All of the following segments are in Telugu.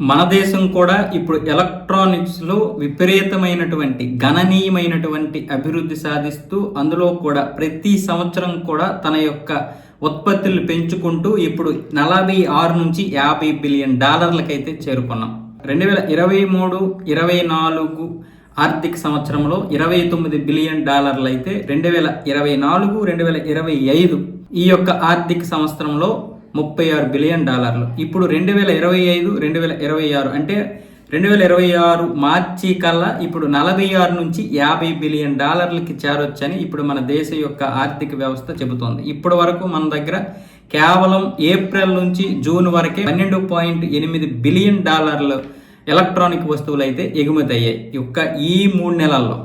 మన దేశం కూడా ఇప్పుడు ఎలక్ట్రానిక్స్లో విపరీతమైనటువంటి గణనీయమైనటువంటి అభివృద్ధి సాధిస్తూ అందులో కూడా ప్రతి సంవత్సరం కూడా తన యొక్క ఉత్పత్తులు పెంచుకుంటూ ఇప్పుడు నలభై ఆరు నుంచి యాభై బిలియన్ డాలర్లకైతే చేరుకున్నాం. రెండు వేల ఇరవై మూడు ఇరవై నాలుగు ఆర్థిక సంవత్సరంలో ఇరవై తొమ్మిది బిలియన్ డాలర్లు అయితే రెండు వేల ఇరవై నాలుగు రెండు వేల ఇరవై ఐదు ఈ యొక్క ఆర్థిక సంవత్సరంలో ముప్పై ఆరు బిలియన్ డాలర్లు. ఇప్పుడు రెండు వేల ఇరవై ఐదు రెండు వేల ఇరవై ఆరు అంటే రెండు వేల ఇరవై ఆరు మార్చి కల్లా ఇప్పుడు నలభై ఆరు నుంచి యాభై బిలియన్ డాలర్లకి చేరొచ్చని ఇప్పుడు మన దేశ యొక్క ఆర్థిక వ్యవస్థ చెబుతోంది. ఇప్పటి వరకు మన దగ్గర కేవలం ఏప్రిల్ నుంచి జూన్ వరకే పన్నెండు పాయింట్ ఎనిమిది బిలియన్ డాలర్లు ఎలక్ట్రానిక్ వస్తువులు అయితే ఎగుమతి అయ్యాయి. యొక్క ఈ మూడు నెలల్లో.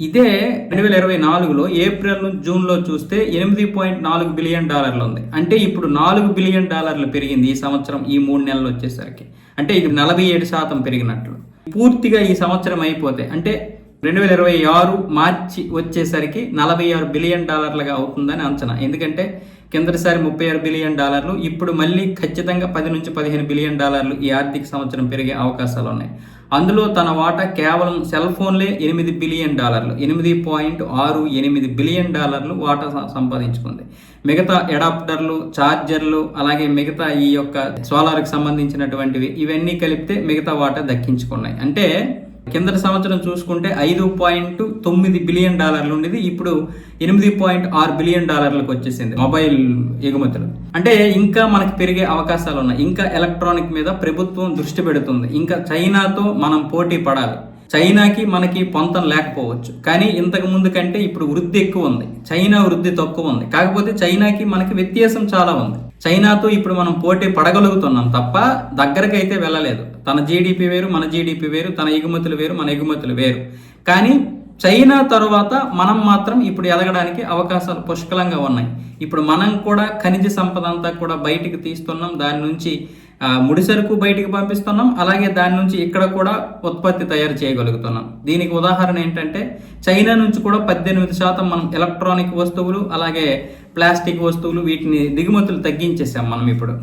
ఇదే రెండు వేల ఇరవై నాలుగులో ఏప్రిల్ నుంచి జూన్లో చూస్తే ఎనిమిది పాయింట్ నాలుగు బిలియన్ డాలర్లు ఉంది. అంటే ఇప్పుడు నాలుగు బిలియన్ డాలర్లు పెరిగింది ఈ సంవత్సరం ఈ మూడు నెలలు వచ్చేసరికి. అంటే ఇది నలభై ఏడు శాతం పెరిగినట్లు పూర్తిగా ఈ సంవత్సరం అయిపోతే అంటే రెండు వేల ఇరవై ఆరు మార్చి వచ్చేసరికి నలభై ఆరు బిలియన్ డాలర్లుగా అవుతుందని అంచనా. ఎందుకంటే కిందటిసారి ముప్పై ఆరు బిలియన్ డాలర్లు ఇప్పుడు మళ్ళీ ఖచ్చితంగా పది నుంచి పదిహేను బిలియన్ డాలర్లు ఈ ఆర్థిక సంవత్సరం పెరిగే అవకాశాలు ఉన్నాయి. అందులో తన వాటా కేవలం సెల్ ఫోన్లే ఎనిమిది బిలియన్ డాలర్లు ఎనిమిది పాయింట్ ఆరు ఎనిమిది బిలియన్ డాలర్లు వాటా సంపాదించుకుంది. మిగతా అడాప్టర్లు ఛార్జర్లు అలాగే మిగతా ఈ యొక్క సోలార్కి సంబంధించినటువంటివి ఇవన్నీ కలిపితే మిగతా వాటా దక్కించుకున్నాయి. అంటే కిందటి సంవత్సరం చూసుకుంటే ఐదు పాయింట్ తొమ్మిది బిలియన్ డాలర్లు ఉండేది. ఇప్పుడు ఎనిమిది పాయింట్ ఆరు బిలియన్ డాలర్లకు వచ్చేసింది మొబైల్ ఎగుమతులు. అంటే ఇంకా మనకి పెరిగే అవకాశాలు ఉన్నాయి. ఇంకా ఎలక్ట్రానిక్ మీద ప్రభుత్వం దృష్టి పెడుతుంది. ఇంకా చైనాతో మనం పోటీ పడాలి. చైనాకి మనకి పొంతం లేకపోవచ్చు. కానీ ఇంతకు ముందు కంటే ఇప్పుడు వృద్ధి ఎక్కువ ఉంది. చైనా వృద్ధి తక్కువ ఉంది. కాకపోతే చైనాకి మనకి వ్యత్యాసం చాలా ఉంది. చైనాతో ఇప్పుడు మనం పోటీ పడగలుగుతున్నాం తప్ప దగ్గరకైతే అయితే వెళ్ళలేదు. తన జీడిపి వేరు మన జీడిపి వేరు తన ఎగుమతులు వేరు మన ఎగుమతులు వేరు. కానీ చైనా తరువాత మనం మాత్రం ఇప్పుడు ఎదగడానికి అవకాశాలు పుష్కలంగా ఉన్నాయి. ఇప్పుడు మనం కూడా ఖనిజ సంపద అంతా కూడా బయటికి తీస్తున్నాం. దాని నుంచి ముడి సరుకు బయటికి పంపిస్తున్నాం. అలాగే దాని నుంచి ఇక్కడ కూడా ఉత్పత్తి తయారు చేయగలుగుతున్నాం. దీనికి ఉదాహరణ ఏంటంటే చైనా నుంచి కూడా పద్దెనిమిది శాతం మనం ఎలక్ట్రానిక్ వస్తువులు అలాగే ప్లాస్టిక్ వస్తువులు వీటిని దిగుమతులు తగ్గించేసాం మనం ఇప్పుడు.